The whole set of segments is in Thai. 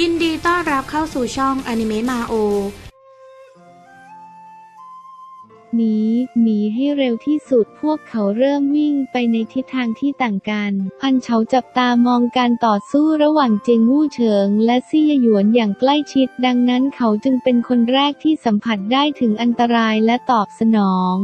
ยินดีต้อนรับเข้าสู่ช่องอนิเมะมาโอ หนี หนีให้เร็วที่สุดพวกเขาเริ่มวิ่งไปในทิศทางที่ต่างกัน อันเฉาจับตามองการต่อสู้ระหว่างเจงวู่เฉิง และซี่หยวนอย่างใกล้ชิด ดังนั้นเขาจึงเป็นคนแรกที่สัมผัสได้ถึงอันตรายและตอบสนอง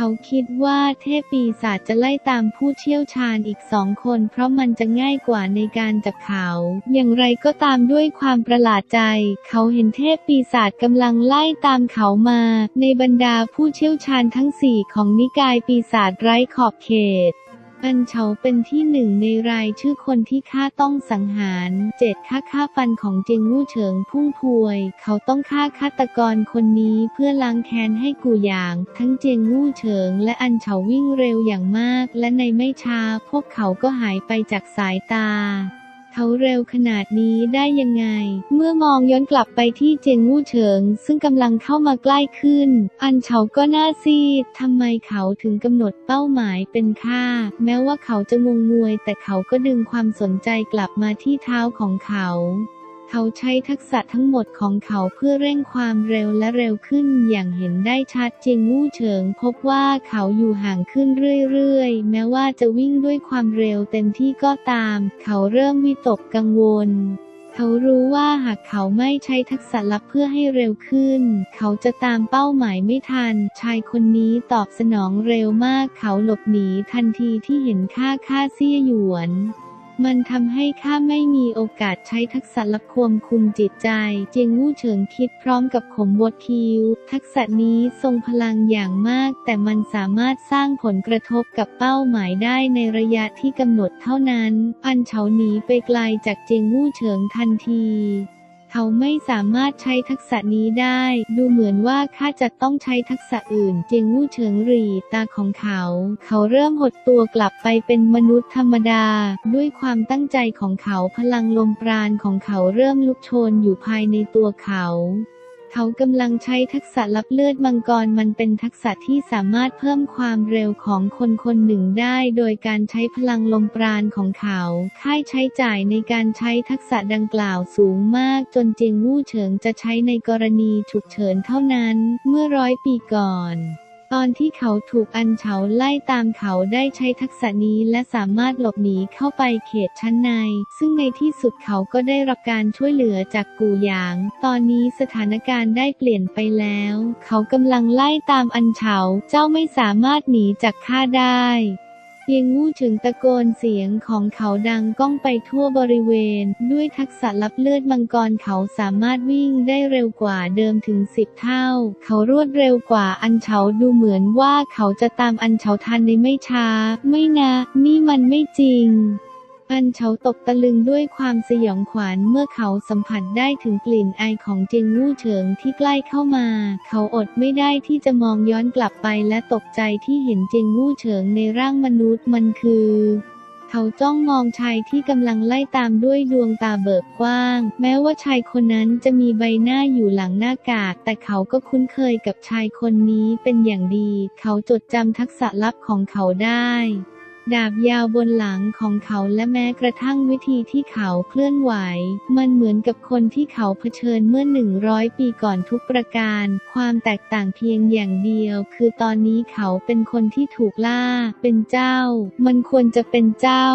เขาคิดว่าเทพปีศาจจะไล่ตามผู้เชี่ยวชาญอีกสองคน เพราะมันจะง่ายกว่าในการจับเขา อย่างไรก็ตามด้วยความประหลาดใจ เขาเห็นเทพปีศาจกำลังไล่ตามเขามา ในบรรดาผู้เชี่ยวชาญทั้งสี่ของนิกายปีศาจไร้ขอบเขต อันเฉาเป็นที่หนึ่งในรายชื่อคนที่ข้าต้องสังหารเจ็ดฆ่าฆ่าฟันของเจงวู่เฉิงพุ่งพวย เขาต้องฆ่าฆาตกรคนนี้เพื่อล้างแค้นให้กูหยาง ทั้งเจงวู่เฉิงและอันเฉาวิ่งเร็วอย่างมาก และในไม่ช้าพวกเขาก็หายไปจากสายตา เขาเร็วขนาดนี้ได้ยังไง เมื่อมองย้อนกลับไปที่เจงวู่เฉิง ซึ่งกำลังเข้ามาใกล้ขึ้น อันเฉาก็น่าซีดทำไมเขาถึงกำหนดเป้าหมายเป็นค่า แม้ว่าเขาจะงงงวย แต่เขาก็ดึงความสนใจกลับมาที่เท้าของเขา เขาใช้ทักษะทั้งหมดของเขาเพื่อเร่งความเร็วและเร็วขึ้นอย่างเห็นได้ชัดเจงวู่เฉิง พบว่าเขาอยู่ห่างขึ้นเรื่อยๆ แม้ว่าจะวิ่งด้วยความเร็วเต็มที่ก็ตาม เขาเริ่มวิตกกังวลเขารู้ว่าหากเขาไม่ใช้ทักษะลับเพื่อให้เร็วขึ้น เขาจะตามเป้าหมายไม่ทัน ชายคนนี้ตอบสนองเร็วมากเขาหลบหนีทันทีที่เห็นค่าค่าเซี่ยหยวน มันทำให้ข้าไม่มีโอกาสใช้ทักษะลับควมคุมจิตใจ เจียงวู่เฉิงคิดพร้อมกับขมวดคิ้ว ทักษะนี้ทรงพลังอย่างมาก แต่มันสามารถสร้างผลกระทบกับเป้าหมายได้ในระยะที่กำหนดเท่านั้น อันเฉาหนีไปไกลจากเจียงวู่เฉิงทันที เขาไม่สามารถใช้ทักษะนี้ได้ ดูเหมือนว่าข้าจะต้องใช้ทักษะอื่น เจียงนู่เฉิงหรีตาของเขา เขาเริ่มหดตัวกลับไปเป็นมนุษย์ธรรมดา ด้วยความตั้งใจของเขาพลังลมปราณของเขาเริ่มลุกโชนอยู่ภายในตัวเขา เขากำลังใช้ทักษะลับเลือดมังกรมันเป็นทักษะที่สามารถเพิ่มความเร็วของคนคนหนึ่งได้ โดยการใช้พลังลมปราณของเขา ค่ายใช้จ่ายในการใช้ทักษะดังกล่าวสูงมาก จนเจียงวู่เฉิงจะใช้ในกรณีฉุกเฉินเท่านั้น เมื่อร้อยปีก่อน ตอนที่เขาถูกอันเฉาไล่ตามเขาได้ใช้ทักษะนี้และสามารถหลบหนีเข้าไปเขตชั้นใน ซึ่งในที่สุดเขาก็ได้รับการช่วยเหลือจากกูหยาง ตอนนี้สถานการณ์ได้เปลี่ยนไปแล้ว เขากำลังไล่ตามอันเฉา เจ้าไม่สามารถหนีจากข้าได้ เพียงงู่ถึงตะโกนเสียงของเขาดังก้องไปทั่วบริเวณ ด้วยทักษะลับเลือดมังกรเขาสามารถวิ่งได้เร็วกว่าเดิมถึงสิบเท่า เขารวดเร็วกว่าอันเฉาดูเหมือนว่าเขาจะตามอันเฉาทันในไม่ช้า ไม่นะ นี่มันไม่จริง อันเฉาตกตะลึงด้วยความสยองขวัญเมื่อเขาสัมผัสได้ถึงกลิ่นไอของเจียงวู่เฉิงที่ใกล้เข้ามา เขาอดไม่ได้ที่จะมองย้อนกลับไปและตกใจที่เห็นเจียงวู่เฉิงในร่างมนุษย์มันคือ เขาจ้องมองชายที่กำลังไล่ตามด้วยดวงตาเบิกกว้าง แม้ว่าชายคนนั้นจะมีใบหน้าอยู่หลังหน้ากาก แต่เขาก็คุ้นเคยกับชายคนนี้เป็นอย่างดี เขาจดจำทักษะลับของเขาได้ ดาบยาวบนหลังของเขาและแม้กระทั่งวิธีที่เขาเคลื่อนไหว มันเหมือนกับคนที่เขาเผชิญเมื่อ 100 ปีก่อนทุกประการ ความแตกต่างเพียงอย่างเดียว คือตอนนี้เขาเป็นคนที่ถูกล่า เป็นเจ้า มันควรจะเป็นเจ้า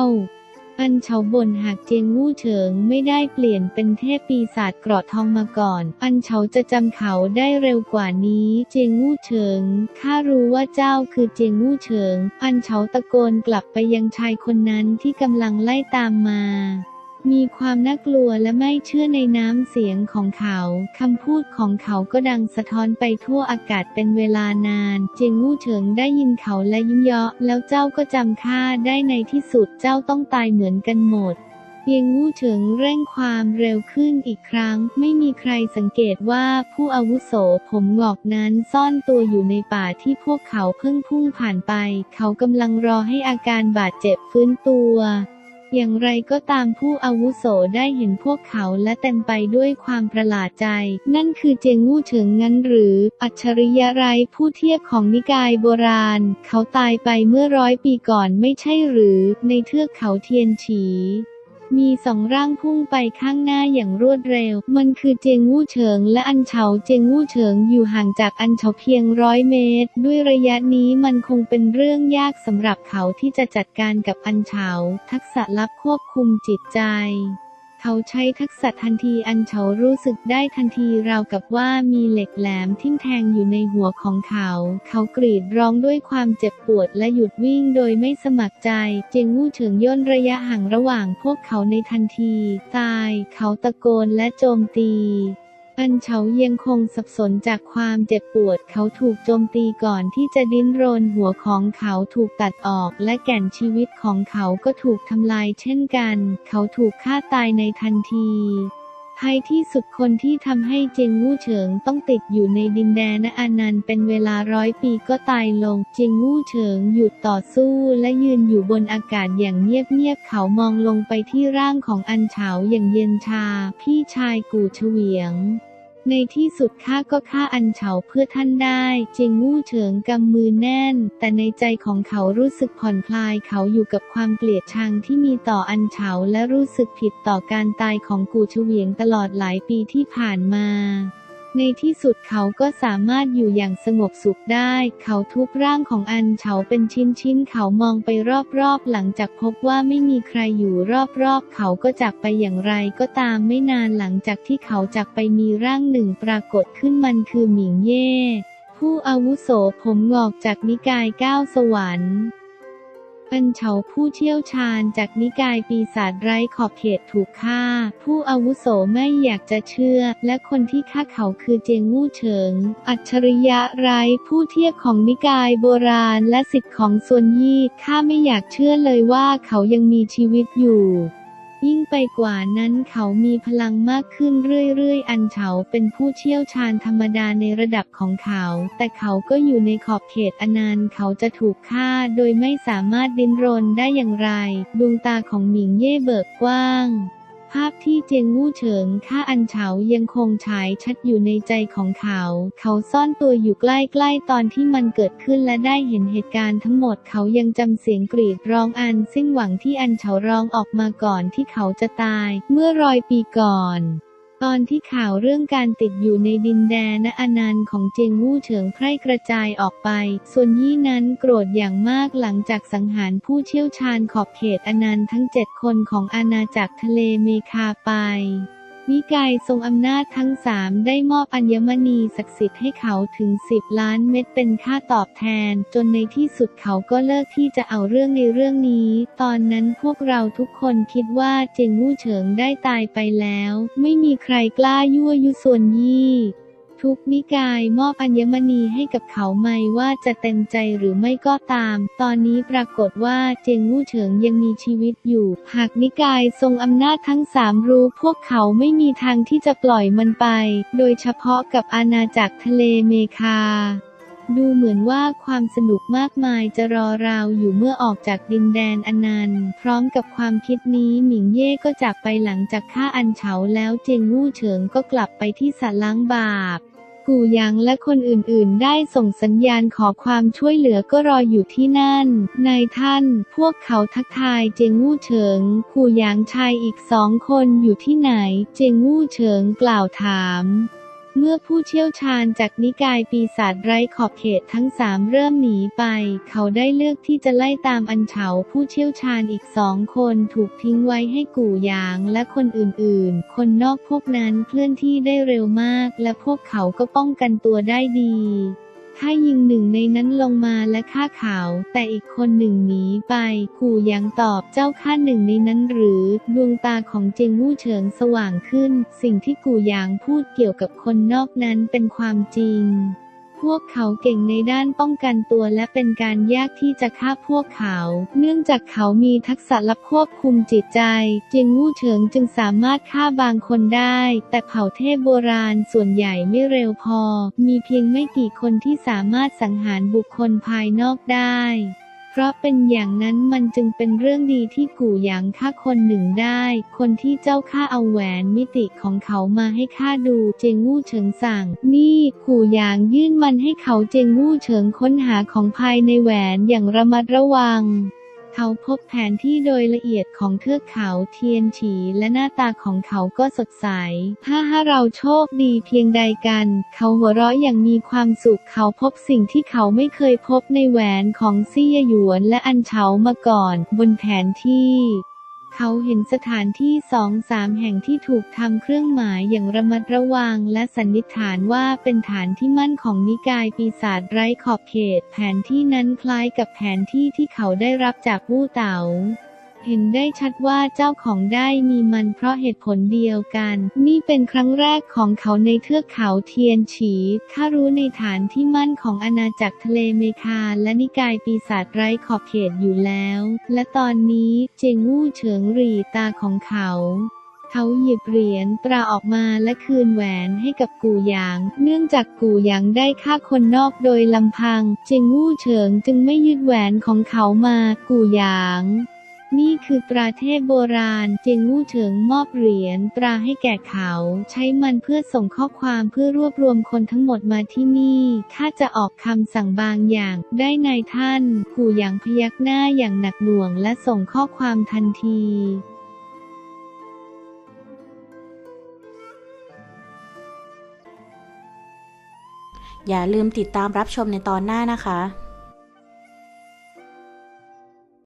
อันเฉาบนหากเจียงวู่เฉิงไม่ได้เปลี่ยนเป็นเทพปีศาจเกราะทองมาก่อน อันเฉาจะจำเขาได้เร็วกว่านี้ เจียงวู่เฉิงข้ารู้ว่าเจ้าคือเจียงวู่เฉิง อันเฉาตะโกนกลับไปยังชายคนนั้นที่กำลังไล่ตามมา มีความน่ากลัวและไม่เชื่อในน้ำเสียงของเขา คำพูดของเขาก็ดังสะท้อนไปทั่วอากาศเป็นเวลานาน เจียงวู่เฉิงได้ยินเขาและยิ้มเยาะ แล้วเจ้าก็จำข้าได้ในที่สุดเจ้าต้องตายเหมือนกันหมดเพียงวู่เฉิงเร่งความเร็วขึ้นอีกครั้ง ไม่มีใครสังเกตว่าผู้อาวุโสผมหงอกนั้นซ่อนตัวอยู่ในป่าที่พวกเขาเพิ่งพุ่งผ่านไป เขากำลังรอให้อาการบาดเจ็บฟื้นตัว อย่างไรก็ตามผู้อาวุโสได้เห็นพวกเขาและเต็มไปด้วยความประหลาดใจ นั่นคือเจียงวู่เฉิงงั้นหรือ อัจฉริยะไรผู้เทียบของนิกายโบราณ เขาตายไปเมื่อร้อยปีก่อนไม่ใช่หรือ ในเทือกเขาเทียนฉี มีสองร่างพุ่งไปข้างหน้าอย่างรวดเร็ว มันคือเจียงวู่เฉิงและอันเฉา เจียงวู่เฉิงอยู่ห่างจากอันเฉาเพียงร้อยเมตร ด้วยระยะนี้มันคงเป็นเรื่องยากสำหรับเขาที่จะจัดการกับอันเฉา ทักษะลับควบคุมจิตใจ เขาใช้ทักษะทันทีอันเฉารู้สึกได้ทันทีราวกับว่ามีเหล็กแหลมทิ่มแทงอยู่ในหัวของเขา เขากรีดร้องด้วยความเจ็บปวดและหยุดวิ่งโดยไม่สมัครใจ เจยงวู่เฉิงย่นระยะห่างระหว่างพวกเขาในทันที ตาย เขาตะโกนและโจมตี อันเฉาเยียงคงสับสนจากความเจ็บปวด เขาถูกโจมตีก่อนที่จะดิ้นรนหัวของเขาถูกตัดออก และแก่นชีวิตของเขาก็ถูกทำลายเช่นกัน เขาถูกฆ่าตายในทันที ท้ายที่สุดคนที่ทำให้เจงวู่เฉิงต้องติดอยู่ในดินแดนอานันต์เป็นเวลาร้อยปีก็ตายลง เจงวู่เฉิงหยุดต่อสู้และยืนอยู่บนอากาศอย่างเงียบๆเขามองลงไปที่ร่างของอันเฉาอย่างเย็นชา พี่ชายกู่เฉวียง ในที่สุดข้าก็ฆ่าอันเฉาเพื่อท่านได้เจยงมู่เฉิงกำมือแน่น แต่ในใจของเขารู้สึกผ่อนคลายเขาอยู่กับความเกลียดชังที่มีต่ออันเฉาและรู้สึกผิดต่อการตายของกูเฉวียงตลอดหลายปีที่ผ่านมา ในที่สุดเขาก็สามารถอยู่อย่างสงบสุขได้ เขาทุบร่างของอันเฉาเป็นชิ้นๆ เขามองไปรอบๆ หลังจากพบว่าไม่มีใครอยู่รอบๆ เขาก็จากไปอย่างไรก็ตามไม่นานหลังจากที่เขาจากไปมีร่างหนึ่งปรากฏขึ้นมันคือหมิงเย่ ผู้อาวุโสผมงอกจากนิกายก้าวสวรรค์ อันเฉาผู้เชี่ยวชาญจากนิกายปีศาจไร้ขอบเขตถูกฆ่า ผู้อาวุโสไม่อยากจะเชื่อ และคนที่ฆ่าเขาคือเจียงมู่เฉิง อัจฉริยะไร้ผู้เทียบของนิกายโบราณและสิทธิ์ของส่วนยี่ข้าไม่อยากเชื่อเลยว่าเขายังมีชีวิตอยู่ ยิ่งไปกว่านั้นเขามีพลังมากขึ้นเรื่อยๆ อันเฉาเป็นผู้เชี่ยวชาญธรรมดาในระดับของเขา แต่เขาก็อยู่ในขอบเขตอนันต์เขาจะถูกฆ่าโดยไม่สามารถดิ้นรนได้อย่างไร ดวงตาของหมิงเย่เบิกกว้าง ภาพที่เจียงวู่เฉิงฆ่าอันเฉายังคงฉายชัดอยู่ในใจของเขา เขาซ่อนตัวอยู่ใกล้ๆตอนที่มันเกิดขึ้นและได้เห็นเหตุการณ์ทั้งหมดเขายังจำเสียงกรีดร้องอันสิ้นหวังที่อันเฉาร้องออกมาก่อนที่เขาจะตาย เมื่อรอยปีก่อน ตอนที่ข่าวเรื่องการติดอยู่ในดินแดนณอนันต์ของเจงวู่เฉิงแพร่กระจายออกไป ส่วนยี่นั้นโกรธอย่างมากหลังจากสังหารผู้เชี่ยวชาญขอบเขตอนันต์ทั้งเจ็ดคนของอาณาจักรทะเลเมคาไป นิกายทรงอำนาจทั้งสามได้มอบอัญมณีศักดิ์สิทธิ์ให้เขาถึง 10 ล้านเม็ดเป็นค่าตอบแทน จนในที่สุดเขาก็เลิกที่จะเอาเรื่องในเรื่องนี้ ตอนนั้นพวกเราทุกคนคิดว่าเจงมู่เฉิงได้ตายไปแล้ว ไม่มีใครกล้ายั่วยุส่วนยี่ ทุกนิกายมอบอัญมณีให้กับเขาไม่ว่าจะเต็มใจหรือไม่ก็ตาม ตอนนี้ปรากฏว่าเจงวู่เฉิงยังมีชีวิตอยู่ หากนิกายทรงอำนาจทั้งสามรู้พวกเขาไม่มีทางที่จะปล่อยมันไป โดยเฉพาะกับอาณาจักรทะเลเมคาดูเหมือนว่าความสนุกมากมายจะรอเราอยู่เมื่อออกจากดินแดนอนันต์ พร้อมกับความคิดนี้หมิงเย่ก็จากไปหลังจากฆ่าอันเฉาแล้วเจยงวู่เฉิงก็กลับไปที่สระล้างบาป กูหยางและคนอื่นๆ ได้ส่งสัญญาณขอความช่วยเหลือก็รออยู่ที่นั่น นายท่าน พวกเขาทักทายเจงวู่เฉิง กูหยางชายอีกสองคนอยู่ที่ไหน เจงวู่เฉิงกล่าวถาม เมื่อผู้เชี่ยวชาญจากนิกายปีศาจไร้ขอบเขตทั้งสามเริ่มหนีไป เขาได้เลือกที่จะไล่ตามอันเฉาผู้เชี่ยวชาญอีกสองคนถูกทิ้งไว้ให้กู่หยางและคนอื่นๆ คนนอกพวกนั้นเคลื่อนที่ได้เร็วมาก และพวกเขาก็ป้องกันตัวได้ดี ถ้ายิงหนึ่งในนั้นลงมาและฆ่าเขา แต่อีกคนหนึ่งหนีไปกู่ยังตอบเจ้าฆ่าหนึ่งในนั้นหรือ ดวงตาของเจงวู่เฉิงสว่างขึ้น สิ่งที่กู่ยางพูดเกี่ยวกับคนนอกนั้นเป็นความจริง พวกเขาเก่งในด้านป้องกันตัวและเป็นการยากที่จะฆ่าพวกเขา เนื่องจากเขามีทักษะลับควบคุมจิตใจเจียงวู่เฉิงจึงสามารถฆ่าบางคนได้ แต่เผ่าเทพโบราณส่วนใหญ่ไม่เร็วพอ มีเพียงไม่กี่คนที่สามารถสังหารบุคคลภายนอกได้ เพราะเป็นอย่างนั้นมันจึงเป็นเรื่องดีที่กู่หยางฆ่าคนหนึ่งได้ คนที่เจ้าข้าเอาแหวนมิติของเขามาให้ข้าดูเจงู่เฉิงสั่ง นี่กู่หยางยื่นมันให้เขาเจงู่เฉิงค้นหาของภายในแหวนอย่างระมัดระวัง เขาพบแผนที่โดยละเอียดของเทือกเขาเทียนฉีและหน้าตาของเขาก็สดใส ถ้าหาเราโชคดีเพียงใดกัน เขาหัวเราะอย่างมีความสุข เขาพบสิ่งที่เขาไม่เคยพบในแหวนของซี่หยวนและอันเฉามาก่อน บนแผนที่ เขาเห็นสถานที่สองสามแห่งที่ถูกทำเครื่องหมายอย่างระมัดระวัง และสันนิษฐานว่าเป็นฐานที่มั่นของนิกายปีศาจไร้ขอบเขต แผนที่นั้นคล้ายกับแผนที่ที่เขาได้รับจากวู่เต๋า เห็นได้ชัดว่าเจ้าของได้มีมันเพราะเหตุผลเดียวกัน นี่เป็นครั้งแรกของเขาในเทือกเขาเทียนฉีข้ารู้ในฐานที่มั่นของอาณาจักรทะเลเมคาและนิกายปีศาจไร้ขอบเขตอยู่แล้ว และตอนนี้เจงวู่เฉิงรีตาของเขาเขาหยิบเหรียญตราออกมาและคืนแหวนให้กับกูหยาง เนื่องจากกูหยางได้ฆ่าคนนอกโดยลำพัง เจงวู่เฉิงจึงไม่ยึดแหวนของเขามา กูหยาง นี่คือตราเทพโบราณ เจงวู่เฉิงมอบเหรียญตราให้แก่เขา ใช้มันเพื่อส่งข้อความเพื่อรวบรวมคนทั้งหมดมาที่นี่ข้าจะออกคำสั่งบางอย่าง ได้นายท่านกูหยางพยักหน้าอย่างหนักหน่วงและส่งข้อความทันทีอย่าลืมติดตามรับชมในตอนหน้านะคะ